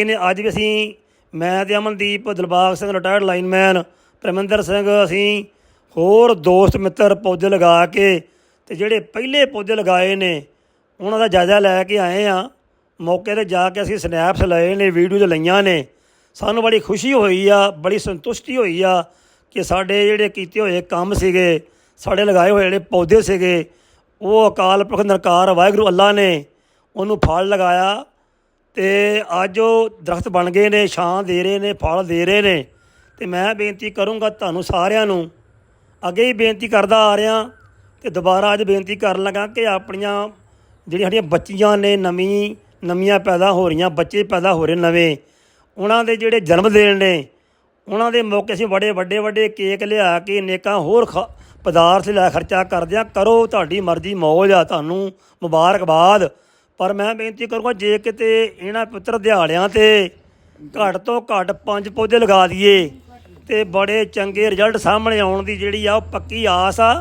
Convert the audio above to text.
ਇਹਨੇ ਅੱਜ ਵੀ ਅਸੀਂ ਮੈਂ ਤੇ ਅਮਨਦੀਪ ਦਿਲਬਾਗ ਸਿੰਘ ਰਿਟਾਇਰਡ ਲਾਈਨਮੈਨ ਪ੍ਰਮਿੰਦਰ ਸਿੰਘ, ਅਸੀਂ ਹੋਰ ਦੋਸਤ, ਮਿੱਤਰ ਪੌਦੇ ਲਗਾ ਕੇ ਤੇ ਜਿਹੜੇ ਪਹਿਲੇ ਪੌਦੇ ਲਗਾਏ ਨੇ, ਉਹਨਾਂ ਦਾ ਜਾਇਜ਼ਾ ਲੈ ਕੇ ਆਏ ਆ ਮੌਕੇ ਤੇ ਜਾ ਕੇ ਅਸੀਂ ਸਨੈਪਸ ਲਏ ਨੇ ਵੀਡੀਓਜ਼ ਲਈਆਂ ਨੇ। ਸਾਨੂੰ ਬੜੀ ਖੁਸ਼ੀ ਹੋਈ ਆ, ਬੜੀ ਸੰਤੁਸ਼ਟੀ ਹੋਈ ਆ ਕਿ ਸਾਡੇ ਜਿਹੜੇ ਕੀਤੇ ਹੋਏ ਕੰਮ ਸੀਗੇ, ਸਾਡੇ ਲਗਾਏ ਹੋਏ ਜਿਹੜੇ ਪੌਦੇ ਸੀਗੇ, ਉਹ ਅਕਾਲ ਪੁਰਖ ਨਿਰਕਾਰ ਵਾਹਿਗੁਰੂ ਅੱਲਾ ਨੇ ਉਹਨੂੰ ਫਲ ਲਗਾਇਆ। ਤੇ ਅੱਜ ਉਹ ਦਰਖਤ ਬਣ ਗਏ ਨੇ, ਛਾਂ ਦੇ ਰਹੇ ਨੇ, ਫਲ ਦੇ ਰਹੇ ਨੇ। ਤੇ ਮੈਂ ਬੇਨਤੀ ਕਰੂੰਗਾ ਤੁਹਾਨੂੰ ਸਾਰਿਆਂ ਨੂੰ, ਅੱਗੇ ਹੀ ਬੇਨਤੀ ਕਰਦਾ ਆ ਰਿਹਾ, ਤੇ ਦੁਬਾਰਾ ਅੱਜ ਬੇਨਤੀ ਕਰਨ ਲੱਗਾ ਕਿ ਆਪਣੀਆਂ ਜਿਹੜੀਆਂ ਸਾਡੀਆਂ ਬੱਚੀਆਂ ਨੇ, ਨਵੀਂ, ਨਵੀਆਂ ਪੈਦਾ ਹੋ ਰਹੀਆਂ, ਬੱਚੇ ਪੈਦਾ ਹੋ ਰਹੇ ਨਵੇਂ, ਉਹਨਾਂ ਦੇ ਜਿਹੜੇ ਜਨਮ ਦਿਨ ਨੇ, ਉਹਨਾਂ ਦੇ ਮੌਕੇ ਅਸੀਂ ਬੜੇ ਵੱਡੇ ਵੱਡੇ ਕੇਕ ਲਿਆ ਕੇ ਨੇਕਾਂ ਹੋਰ ਖ- ਪਦਾਰਥ ਲਿਆ ਖਰਚਾ ਕਰਦੇ ਆ ਕਰੋ ਤੁਹਾਡੀ ਮਰਜ਼ੀ, ਮੌਜ ਆ ਤੁਹਾਨੂੰ ਮੁਬਾਰਕਬਾਦ। ਪਰ ਮੈਂ ਬੇਨਤੀ ਕਰੂੰਗਾ, ਜੇ ਕਿਤੇ ਇਹਨਾਂ ਪੁੱਤਰ ਦਿਹਾੜਿਆਂ ਤੇ ਘੱਟ ਤੋਂ ਘੱਟ ਪੰਜ ਪੌਦੇ ਲਗਾ ਦਈਏ ਤੇ ਬੜੇ ਚੰਗੇ ਰਿਜ਼ਲਟ ਸਾਹਮਣੇ ਆਉਣ ਦੀ ਜਿਹੜੀ ਆ ਉਹ ਪੱਕੀ ਆਸ ਆ।